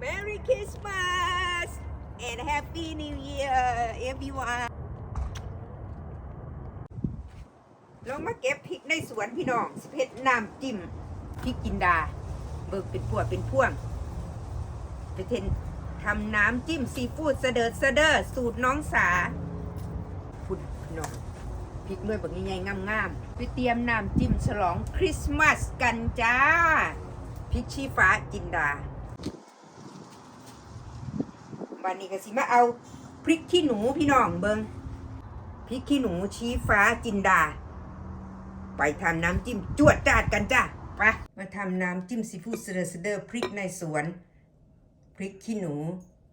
Merry Christmas and Happy New Year everyone ลองมาเก็บพริกในสวนพี่น้องสเพชรน้ำจิ้มพริกจินดา เบิกเป็นพวงเป็นพ่วงไปเทนทำน้ำจิ้มซีฟู้ดเสดิร์ดเสดิร์ดสูตรน้องสาพุดพี่น้องพริกด้วยแบบใหญ่ๆงามๆไปเตรียมน้ำจิ้มฉลองคริสต์มาสกันจ้าพริกชี้ฟ้าจินดาันนี้ก็สิมาเอาพริกขี้หนูพี่น้องเบิงพริกขี้หนูชี้ฟ้าจินดา ไปทำน้ำจิ้มจวดจาดกันจ้าไปมาทำน้ำจิ้มซีฟู้ดเสดอร์เดอร์พริกในสวน พริกขี้หนู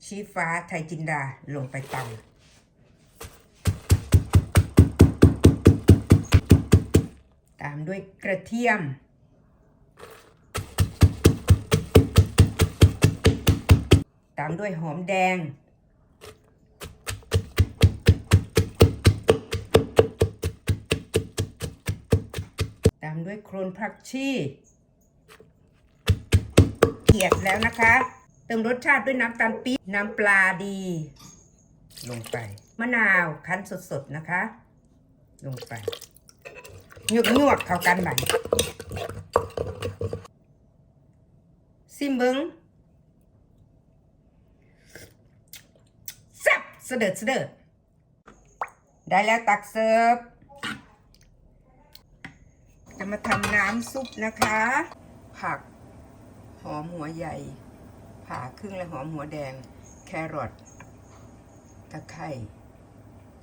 ชี้ฟ้าไทยจินดาลงไปตำตามด้วยกระเทียม ตามด้วยหอมแดง ตามด้วยโครนผักชีเกียดแล้วนะคะ เติมรสชาติด้วยน้ำตาลปี๊บน้ำปลาดี ลงไป มะนาวคั้นสดๆนะคะ ลงไปหยวกยวกๆเข้ากันบันซิมเบิง แซ่บ เสด็จเสด็จได้แล้วตักเสิร์ฟ จะมาทำน้ำซุปนะคะ ผัก หอมหัวใหญ่ ผ่าครึ่งและหอมหัวแดง แครอทตะไคร่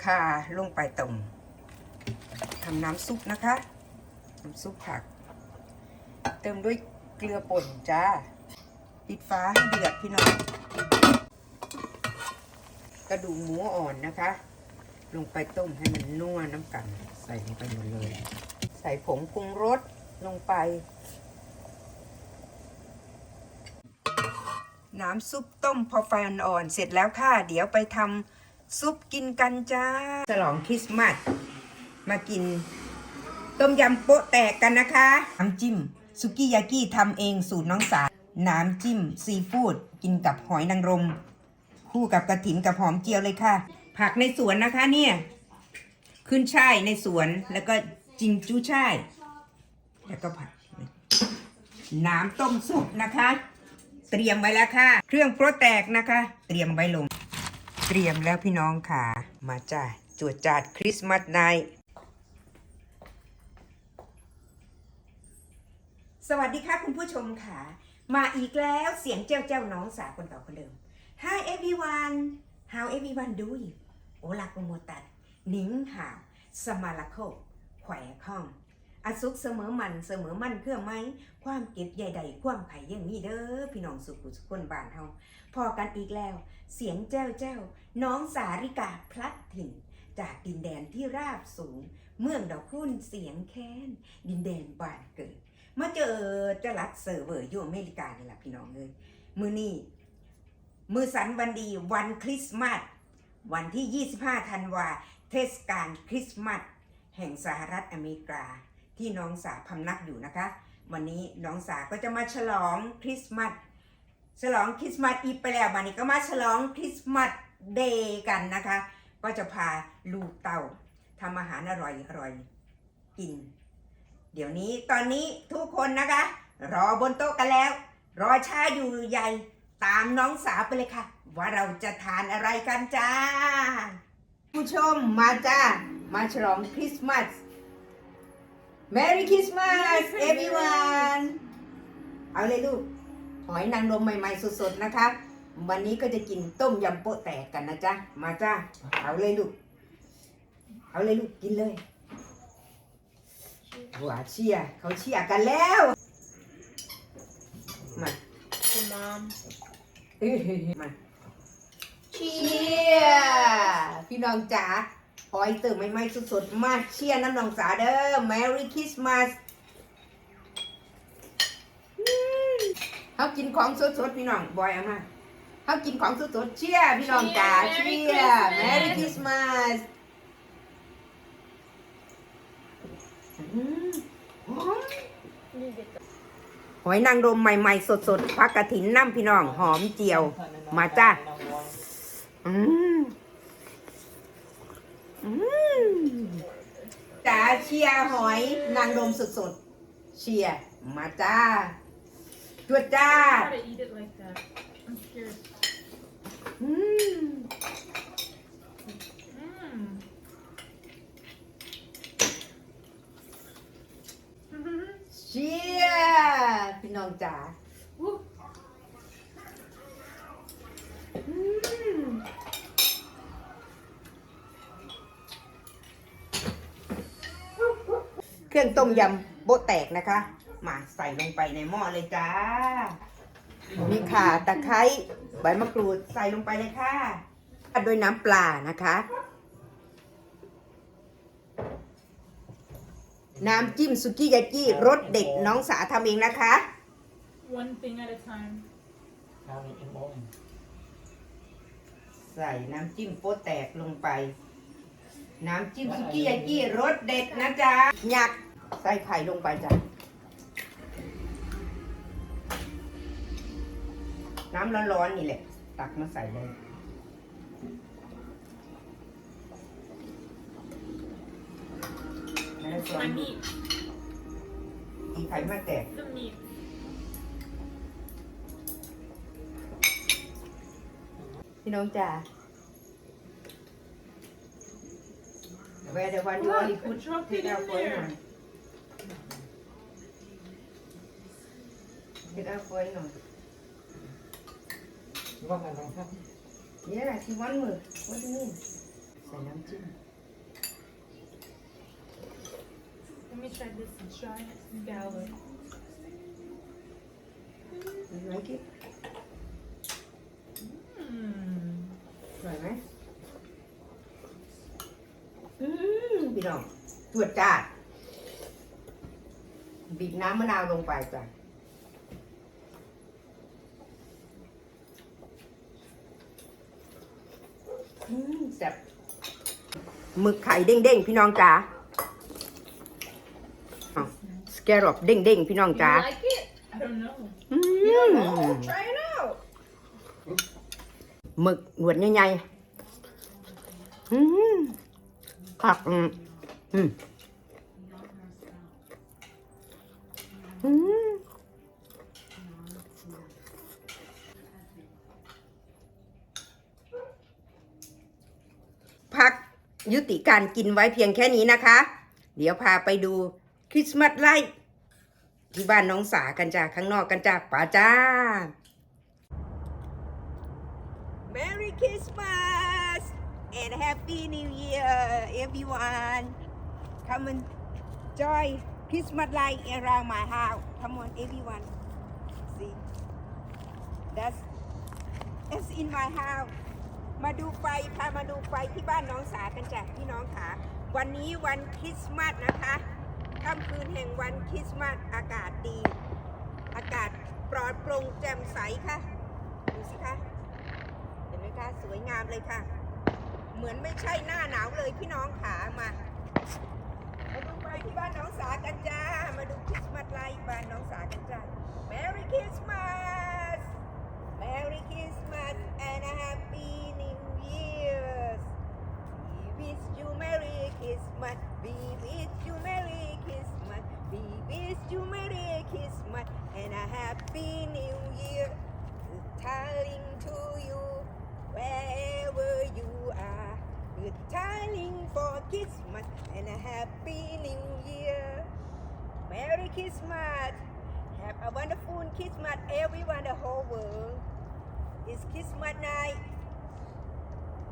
ข่าลงไปตรงทำน้ำซุปนะคะน้ำซุปผัก เติมด้วยเกลือป่นจ้า ปิดฟ้าให้เดือดพี่น้อง ระดูกหมูอ่อนนะคะ ลงไปต้มให้มันนัวน้ำกันใส่ลงไปหมดเลย ใส่ผงปรุงรสลงไป น้ำซุปต้มพอไฟอ่อนๆเสร็จแล้วค่ะ เดี๋ยวไปทำซุปกินกันจ้า ฉลองคริสต์มาสมากิน ต้มยำโป๊ะแตกกันนะคะ น้ำจิ้มสุกี้ยากิทำเองสูตรน้องสาน้ำจิ้มซีฟู้ดกินกับหอยนางรม คู่กับกระถินกับหอมเจียวเลยค่ะ ผักในสวนนะคะเนี่ยขึ้นช่ายในสวนแล้วก็จิงจู้ช่ายแล้วก็ผักน้ำต้มซุปนะคะ เตรียมไว้แล้วค่ะ เครื่องโปรแตกนะคะ เตรียมไว้ลง เตรียมแล้วพี่น้องค่ะ มาจ้าจวดจาดคริสต์มาสไนท์สวัสดีค่ะคุณผู้ชมค่ะ มาอีกแล้วเสียงเจ้าเจ้าน้องสาวคนเก่าคนเดิม Hi everyone how everyone doing โอลาโกโมตัดนิงหาวสมาลโคแขวข้องอาสุกเสมอมันเสมอมันเครื่องไม้ความเก็บใหญ่ใดความไข่ยังมีเด้อพี่น้องสุขุสุขคนบ้านเฮาพอกันอีกแล้ว เสียงเจ้าเจ้าน้องสาริกาพลัดถิ่น จากดินแดนที่ราบสูง เมืองดอกพุ่นเสียงแค้น ดินแดนบ้านเกิด มาเจอจะรัสเซอร์เวอร์อยู่อเมริกานี่แหละพี่น้องเลยมือนี่ มือสันวันดีวันคริสต์มาสวันที่ 25 ธันวา เทศกาลคริสต์มาสแห่งสหรัฐอเมริกา ที่น้องสาพำนักอยู่นะคะ วันนี้น้องสาก็จะมาฉลองคริสต์มาสฉลองคริสต์มาสอีฟไปแล้ววันนี้ก็มาฉลองคริสต์มาสเดย์กันนะคะ ก็จะพาลูกเต่าทำอาหารอร่อยอร่อยกิน เดี๋ยวนี้ตอนนี้ทุกคนนะคะ รอบนโต๊ะกันแล้ว รอช้าอยู่ใหญ่ ตามน้องสาวไปเลยค่ะ ว่าเราจะทานอะไรกันจ้า ผู้ชมมาจ้า มาฉลองคริสต์มาส Merry Christmas everyone เอาเลยลูก หอยนางรมใหม่ๆสดๆนะคะ วันนี้ก็จะกินต้มยำโป๊ะแตกกันนะจ๊ะ มาจ้า เอาเลยลูก เอาเลยลูกกินเลยหัวเชียร์เขาเชียร์กันแล้ว มา Hey, Mom. เอ้ยมาเชียร์พี่น้องจ๋าหอยเติมใหม่ๆสดๆ มาเชียร์น้ำน้องจ๋าเด้อ Merry Christmas อืมเขากินของสดๆ พี่น้องบอยเอามาเขากินของสดๆ เชียร์พี่น้องจ๋าเชีเชียร์ยร์ Merry Merry Christmas อืม หอยนางรมใหม่ๆ สดๆพักกระถินน้ำพี่น้อง หอมเจียว มาจ้าอืมอืมจ๋าเชียร์หอยนางรมสดๆเชียร์มาจ้าจวดจ้า How to eat it like that? I'm scared. อืม Mm. เชีย น้องจ๋าเครื่องต้มยำโบแตกนะคะ มาใส่ลงไปในหม้อเลยจ้า มีข่าตะไคร้ใบมะกรูดใส่ลงไปเลยค่ะโดยน้ำปลานะคะ น้ำจิ้มสุกี้ยากิรสเด็ดน้องสาทำเองนะคะ One thing at a time. ข้าวนี้เป็นโมงใส่น้ำจิ้มโป๊ะแตกลงไป น้ำจิ้มสุกี้ยากิรสเด็ดนะจ๊ะหยักใส่ไข่ลงไปจ้ะ น้ำร้อนๆนี่แหละ ตักมาใส่เลย แล้วส่วน My meat. อีไข่มาแตก The meat. พี่น้องจ๋า Where the one you only Look, I put dropped take it out in for there. หน่อย take out for หน่อยว่าไงบ้างครับเนี่ยที่วันมือวันนี้ใส่น้ำจิ้ม Let me try this giant salad. You like it อร่อยไหมอืมพี่น้องจวดจ้าดบีบน้ำมะนาวลงไปจ้ะอืมแซ่บหมึกไข่เด้งๆ พี่น้องจ๋าสแกรอบเด้งๆ พี่น้อง You จ๋า like it? I don't know. อืม Try it out. หมึกหนวดใหญ่ๆอืมผักอืมอืมอืมพักยุติการกินไว้เพียงแค่นี้นะคะ เดี๋ยวพาไปดูคริสต์มาสไลท์ที่บ้านน้องสากันจ้าข้างนอกกันจ้าป่าจ้า Merry Christmas and Happy New Year, everyone. Come and join Christmas light around my house. Come on, everyone. See, that's that's in my house. มาดูไฟพามาดูไฟที่บ้านน้องสากันจ้ะพี่น้องค่ะ วันนี้วันคริสต์มาสนะคะค่ำคืนแห่งวันคริสต์มาสอากาศดี อากาศปลอดโปร่งแจ่มใสค่ะ ดูสิคะ เห็นไหมคะ สวยงามเลยค่ะ เหมือนไม่ใช่หน้าหนาวเลยพี่น้องขามา มาดูไปที่บ้านน้องสากันจ้า มาดูคริสต์มาสไลท์บ้านน้องสากันจ้า Merry Christmas Merry Christmas and a Happy New Year We wish you Merry Christmas We wish you Merry Christmas We wish you Merry Christmas and a Happy New Year Good tidings to you wherever you are. Good tidings for Christmas and a Happy New Year. Merry Christmas. Have a wonderful Christmas, everyone, the whole world. It's Christmas night.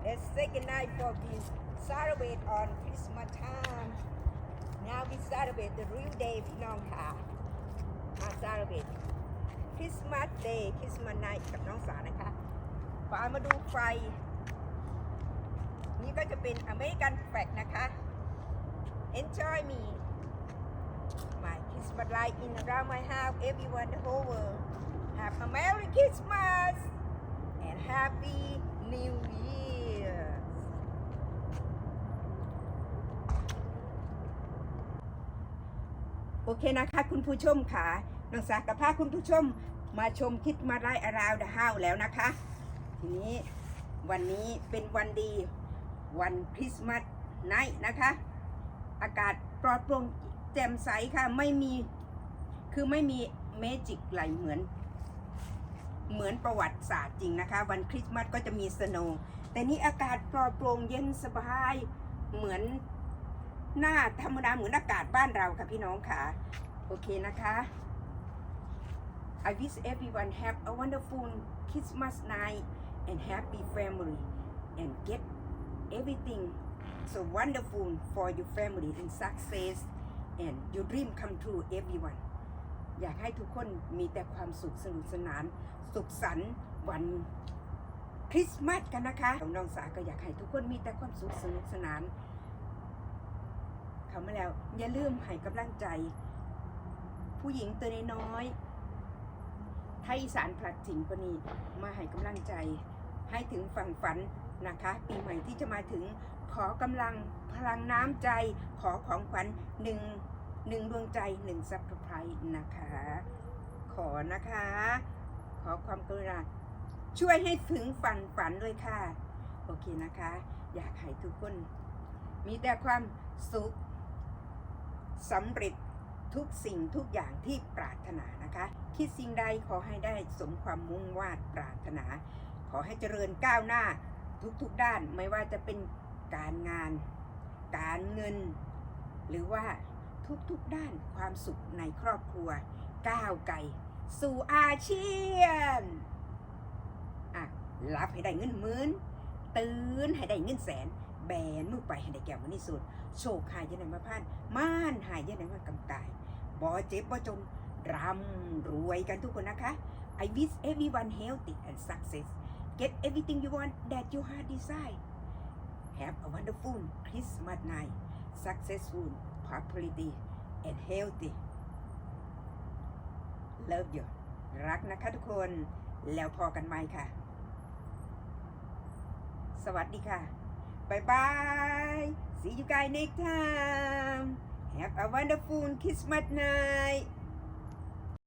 Let's say goodnight for this. Celebrate on Christmas time. Now we celebrate the real day พี่น้องค่ะมา celebrate คริสต์มาสเดย์คริสต์มาสไนท์กับน้องสาวนะคะ ปามาดูไฟ นี่ก็จะเป็นอเมริกันแฟลกนะคะ Enjoy me my Christmas light in around my house everyone the whole world have a Merry Christmas and Happy New Year โอเคนะคะ คุณผู้ชมค่ะน้องสากับพาคุณผู้ชมมาชมคิดมาไล่อาราวเดอะเฮาแล้วนะคะ ทีนี้วันนี้เป็นวันดีวันคริสต์มาสไนท์นะคะ อากาศปลอดโปร่งแจ่มใสค่ะไม่มีคือไม่มีเมจิกไหลเหมือนเหมือนประวัติศาสตร์จริงนะคะ วันคริสต์มาสก็จะมีสโนว์แต่นี่อากาศปลอดโปร่งเย็นสบายเหมือนหน้าธรรมดาเหมือนอากาศบ้านเราค่ะพี่น้องค่ะ โอเคนะคะ I wish everyone have a wonderful Christmas night and happy family and get everything so wonderful for your family and success and your dream come true everyone อยากให้ทุกคนมีแต่ความสุขสนุกสนาน สุขสันต์วันคริสต์มาสกันนะคะน้องสาก็อยากให้ทุกคนมีแต่ความสุขสนุกสนาน เขามาแล้ว อย่าลืมให้กำลังใจ ผู้หญิงตัวน้อยไทยอีสานผลัดถิ่นปนีมาให้กำลังใจ ให้ถึงฝั่งฝันนะคะปีใหม่ที่จะมาถึงขอกำลังพลังน้ำใจขอของขวัญหนึ่งหนึ่งดวงใจหนึ่งซับสไครนะคะ ขอนะคะ ขอความกรุณาช่วยให้ถึงฝันฝันด้วยค่ะ โอเคนะคะ อยากให้ทุกคน มีแต่ความสุขสำเร็จทุกสิ่งทุกอย่างที่ปรารถนานะคะ คิดสิ่งใดขอให้ได้สมความมุ่งวาดปรารถนา ขอให้เจริญก้าวหน้าทุกๆด้านไม่ว่าจะเป็นการงาน การเงิน หรือว่าทุกๆด้านความสุขในครอบครัว ก้าวไกลสู่อาเชียนอะรับให้ได้เงินหมื่นตื่นให้ได้เงินแสน แบนมือไปให้ได้แก้วมันที่สุด โชคหายยันไหนมาพันม่านหายยันไหนมากำกายบ่เจ็บบ่จนร่ำรวยกันทุกคนนะคะ I wish everyone healthy and success get everything you want that your heart desire have a wonderful Christmas night successful prosperity and healthy love you รักนะคะทุกคน แล้วพอกันไหมค่ะ สวัสดีค่ะ บายบาย see you guys next time have a wonderful Christmas night